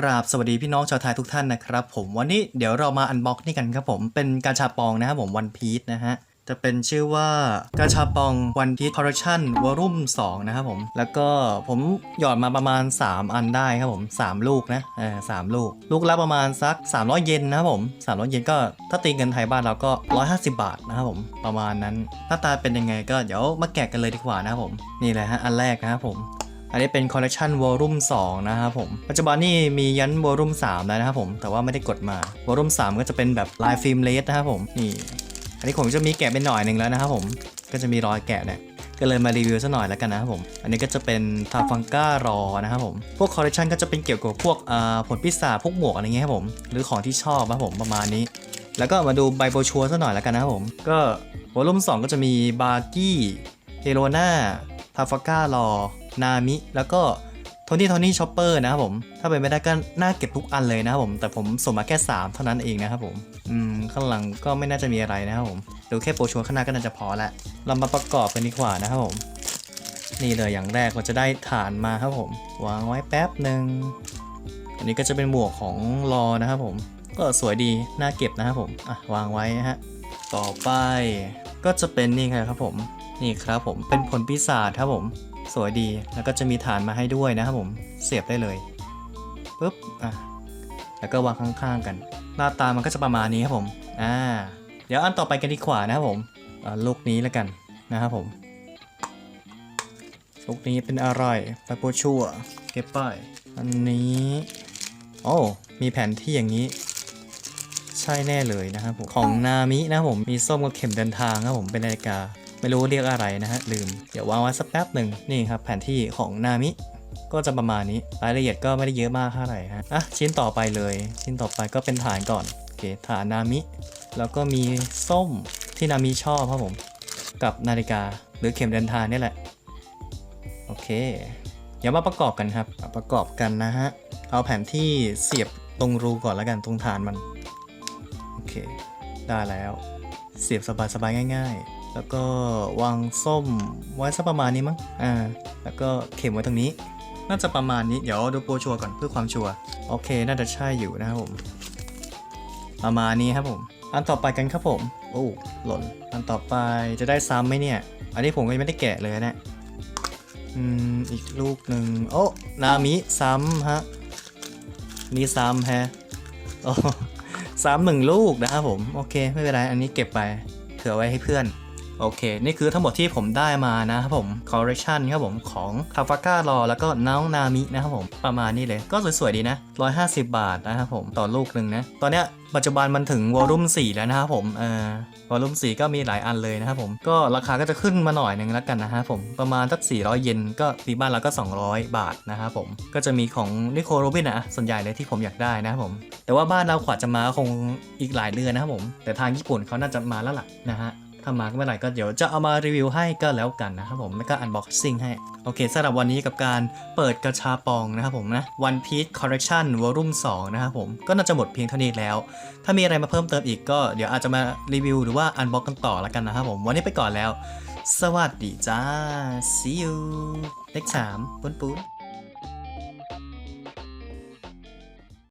กราบสวัสดีพี่น้องชาวไทยทุกท่านนะครับผมวันนี้เดี๋ยวเรามาอันบ็อกนี่กันครับผมเป็นกาชาปองนะครับผมวันพีชนะฮะจะเป็นชื่อว่ากาชาปองวันพีชคอร์เรชั่นวอลุ่ม2นะครับผมแล้วก็ผมหยอดมาประมาณ 3 อันได้ครับผม 3 ลูกนะเออสามลูก ลูกละประมาณสัก 300 เยนนะครับผม300 เยนก็ถ้าตีเงินไทยบ้านเราก็ 150 บาทนะครับผมประมาณนั้นหน้าตาเป็นยังไงก็เดี๋ยวมาแกะกันเลยดีกว่านะครับผมนี่แหละฮะอันแรกนะครับผม อันนี้เป็นคอลเล c ชันวอลลุ่ม2นะครับผม ปัจจุบันนี่มียันวอลลุ่ม3แล้วนะครับผม แต่ว่าไม่ได้กดมาวอลลุ่ม3 ก็จะเป็นแบบลายฟิล์มเลสนะครับผม นี่ อันนี้ผมจะมีแกะเป็นหน่อยหนึ่งแล้วนะครับผม ก็จะมีรอยแกะเนี่ยก็เลยมารีวิวซะหน่อยแล้วกันนะครับผม อันนี้ก็จะเป็นทาฟังก้ารอนะครับผม พวกคอลเล c ชันก็จะเป็นเกี่ยวกับพวกอ่าผลพิศาพวกหมวกอะไรเงี้ยครับผม หรือของที่ชอบนะครับผมประมาณนี้ แล้วก็มาดูใบโบชัวซะหน่อยแล้วกันนะครับผม ก็วอลลุ่ม2 ก็จะมีบาร์กี้เฮโรนาทาฟาก้ารอ นามิ แล้วก็โทนี่โทนี่ชอปเปอร์นะครับผม ถ้าเป็นไม่ได้ก็น่าเก็บทุกอันเลยนะครับผม แต่ผมส่งมาแค่ 3 เท่านั้นเองนะครับผม อืม ข้างหลังก็ไม่น่าจะมีอะไรนะครับผม ดูแค่โปรชัวร์ข้างหน้าก็น่าจะพอละเรามาประกอบกันดีกว่านะครับผม นี่เลยอย่างแรกเราจะได้ฐานมาครับผม วางไว้แป๊บหนึ่ง อันนี้ก็จะเป็นหมวกของรอนะครับผม ก็สวยดี น่าเก็บนะครับผม อะ วางไว้ฮะ ต่อไปก็จะเป็นนี่ครับผม นี่ครับผม เป็นผลปีศาจครับผม สวยดีแล้วก็จะมีฐานมาให้ด้วยนะครับผมเสียบได้เลยปุ๊บอะแล้วก็วางข้างๆกัน หน้าตามันก็จะประมาณนี้ครับผมอ่าเดี๋ยวอันต่อไปกันดีกว่านะครับผมอ่าลูกนี้แล้วกันนะครับผมลูกนี้เป็นอะไรไปโปชัวเก็บไปอันนี้โอ้มีแผนที่อย่างนี้ ใช่แน่เลยนะครับผมของนามินะครับผมมีส้มกับเข็มเดินทางครับผมเป็นนาฬิกา ไม่รู้เรียกอะไรนะฮะลืม เดี๋ยววางไว้สักแป๊บหนึ่งนี่ครับแผนที่ของนามิก็จะประมาณนี้รายละเอียดก็ไม่ได้เยอะมากเท่าไหร่ฮะอะชิ้นต่อไปเลย ชิ้นต่อไปก็เป็นฐานก่อนโอเคฐานนามิ แล้วก็มีส้มที่นามิชอบครับผม กับนาฬิกาหรือเข็มเดินทางนี่แหละ โอเค เดี๋ยวมาประกอบกันครับประกอบกันนะฮะ เอาแผนที่เสียบตรงรูก่อนแล้วกันตรงฐานมัน โอเค ได้แล้ว เสียบสบายๆง่าย ๆ แล้วก็วางส้มไว้สักประมาณนี้มั้ง อ่า แล้วก็เข็มไว้ตรงนี้ น่าจะประมาณนี้ เดี๋ยวดูโปรชัวก่อนเพื่อความชัวร์ โอเค น่าจะใช่อยู่นะครับผม ประมาณนี้ครับผม อันต่อไปกันครับผม โอ้ หล่น อันต่อไปจะได้ซ้ำไหมเนี่ย อันนี้ผมก็ยังไม่ได้แกะเลยนะเนี่ยอืม อีกลูกหนึ่งโอ้ นามิซ้ำฮะมีซ้ำแฮะโอ้ซ้ำหนึ่งลูกนะครับผม โอเค ไม่เป็นไร อันนี้เก็บไป เผื่อไว้ให้เพื่อน โอเค นี่คือทั้งหมดที่ผมได้มานะครับผม collection ครับผมของคาฟาก้ารอแล้วก็น้องนามินะครับผม ประมาณนี้เลยก็สวยๆดีนะ 150 บาทนะครับผม ต่อลูกหนึ่งนะ ตอนเนี้ยปัจจุบันมันถึงวอลลุ่ม4แล้วนะครับผมเออวอลลุ่ม4ก็มีหลายอันเลยนะครับผมก็ราคาก็จะขึ้นมาหน่อยหนึ่งแล้วกันนะครับผมประมาณสัก400 เยนก็ตีบ้านเราก็ 200 บาทนะครับผมก็จะมีของนิโคโรบินนะส่วนใหญ่เลยที่ผมอยากได้นะครับผม แต่ว่าบ้านเราขวาจะมาคงอีกหลายเดือนนะครับผม แต่ทางญี่ปุ่นเขาน่าจะมาแล้วล่ะนะฮะ ถ้ามาเมื่อไหร่ก็เดี๋ยวจะเอามารีวิวให้ก็แล้วกันนะครับผมแล้วก็อันบ็อกซิ่งให้ โอเคสำหรับวันนี้กับการเปิดกระชาปองนะครับผมนะ One Piece Collection Volume 2 นะครับผม ก็น่าจะหมดเพียงเท่านี้แล้ว ถ้ามีอะไรมาเพิ่มเติมอีกก็เดี๋ยวอาจจะมารีวิวหรือว่าอันบ็อกกันต่อแล้วกันนะครับผม วันนี้ไปก่อนแล้ว สวัสดีจ้า see you next time ปุ้นปุ้น